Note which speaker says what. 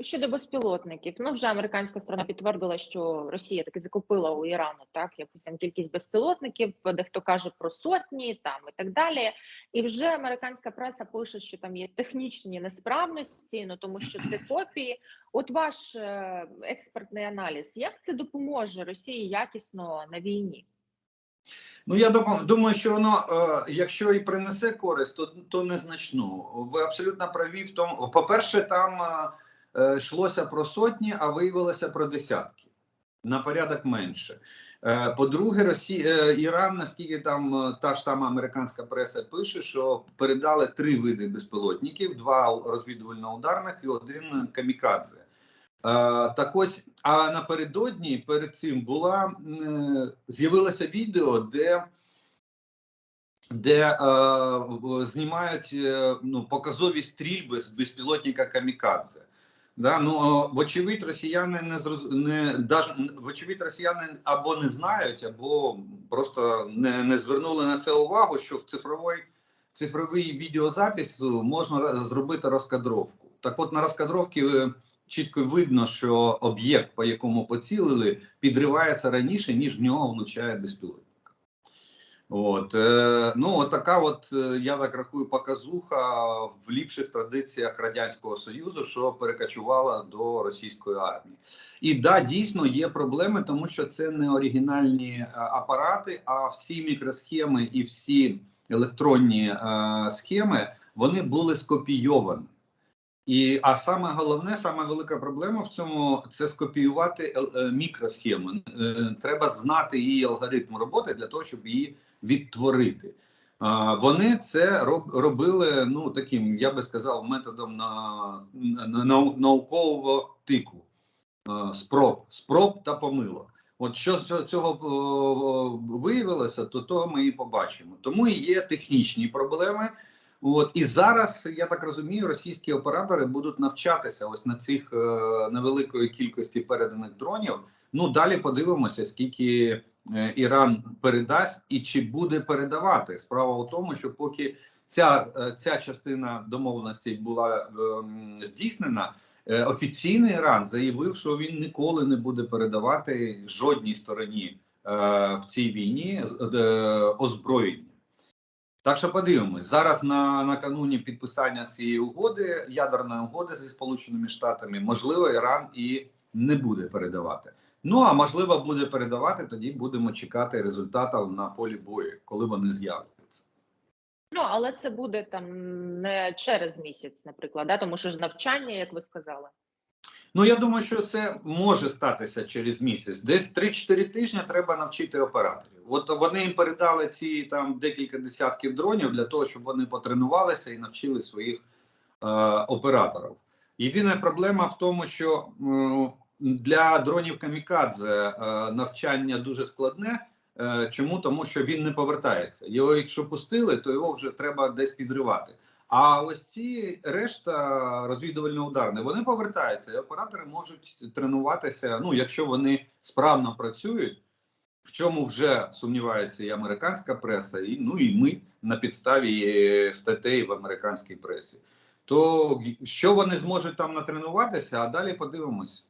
Speaker 1: щодо безпілотників, ну вже американська сторона підтвердила, що Росія таки закупила у Ірану так якусь там кількість безпілотників. Дехто каже про сотні там і так далі. І вже американська преса пише, що там є технічні несправності, ну тому що це копії. От ваш е, експертний аналіз, як це допоможе Росії якісно на війні?
Speaker 2: Ну я думаю, що воно, е, якщо і принесе користь, то, то незначну. Ви абсолютно праві в тому. По-перше, там е, е, йшлося про сотні, а виявилося про десятки на порядок менше. Е, По-друге, Росія е, Іран, наскільки там е, та ж сама американська преса пише, що передали три види безпілотників: два розвідувально-ударних і один камікадзе. Е, Так ось, а напередодні перед цим була е, з'явилося відео, де де е, знімають е, ну, показові стрільби з безпілотника Камікадзе. Да, ну, вочевидь, росіяни не зроз... не даже, вочевидь, росіяни або не знають, або просто не, не звернули на це увагу, що в цифровий, цифровий відеозапису можна зробити розкадровку. Так от на розкадровці е, чітко видно, що об'єкт, по якому поцілили, підривається раніше, ніж в нього влучає безпілотник. От е, ну така, от е, я так рахую, показуха в ліпших традиціях радянського союзу, що перекочувала до російської армії, і да, дійсно є проблеми, тому що це не оригінальні е, апарати, а всі мікросхеми і всі електронні е, схеми вони були скопійовані. І а саме головне, саме велика проблема в цьому це скопіювати е, мікросхему. Е, Треба знати її алгоритм роботи для того, щоб її відтворити. Вони це роб- робили ну таким, я би сказав, методом на, на наукового тику спроб, спроб та помилок. От що з цього виявилося, то того ми і побачимо. Тому і є технічні проблеми. От і зараз я так розумію, російські оператори будуть навчатися ось на цих е, невеликої кількості переданих дронів. Ну далі подивимося, скільки е, Іран передасть і чи буде передавати. Справа у тому, що поки ця, е, ця частина домовленості була ем, здійснена, е, офіційний Іран заявив, що він ніколи не буде передавати жодній стороні е, в цій війні е, озброєння. Так що подивимось зараз на накануні підписання цієї угоди, ядерної угоди зі Сполученими Штатами, можливо, Іран і не буде передавати. Ну а можливо, буде передавати. Тоді будемо чекати результатів на полі бою, коли вони з'являться.
Speaker 1: Ну але це буде там не через місяць, наприклад, да? тому що ж навчання, як ви сказали.
Speaker 2: Ну я думаю, що це може статися через місяць. Десь 3-4 тижні треба навчити операторів. От вони їм передали ці там декілька десятків дронів для того, щоб вони потренувалися і навчили своїх е, операторів. Єдина проблема в тому, що м, для дронів камікадзе е, навчання дуже складне. Е, чому? Тому що він не повертається. Його, якщо пустили, то його вже треба десь підривати. А ось ці решта розвідувально-ударні, вони повертаються, і оператори можуть тренуватися. Ну, якщо вони справно працюють, в чому вже сумнівається і американська преса, і ну і ми на підставі е, статей в американській пресі. То що вони зможуть там натренуватися, а далі подивимось.